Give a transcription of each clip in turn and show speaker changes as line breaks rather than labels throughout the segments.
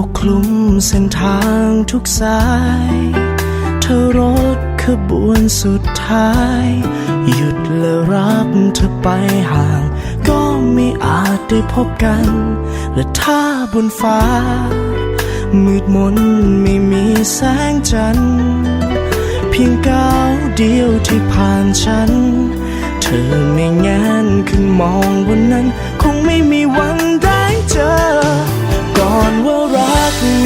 ปกคลุมเส้นทางทุกสาย เธอรถขบวนสุดท้าย หยุดและรับเธอไปห่าง ก็ไม่อาจได้พบกัน และถ้าบนฟ้า มืดมนไม่มีแสงจันทร์เพียงก้าวเดียวที่ผ่านฉัน เธอไม่แงนขึ้นมองบนนั้น คงไม่มีวัน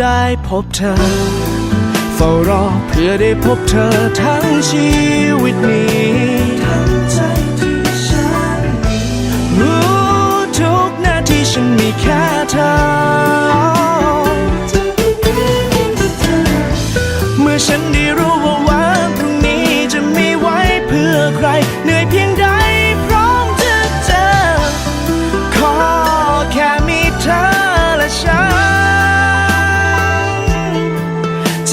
ได้พบเธอ เฝ้ารอเพื่อได้พบเธอทั้งชีวิตนี้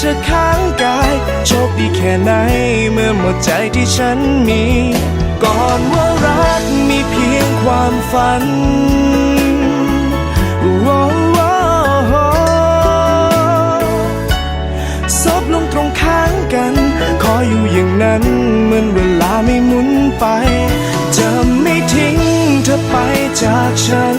เธอข้างกาย โชคดีแค่ไหน เมื่อหมดใจที่ฉันมี ก่อนว่ารักมีเพียงความฝันโอ้โอ้โอ้ซบลงตรงข้างกัน ขออยู่อย่างนั้น เหมือนเวลาไม่หมุนไป จะไม่ทิ้งเธอไปจากฉัน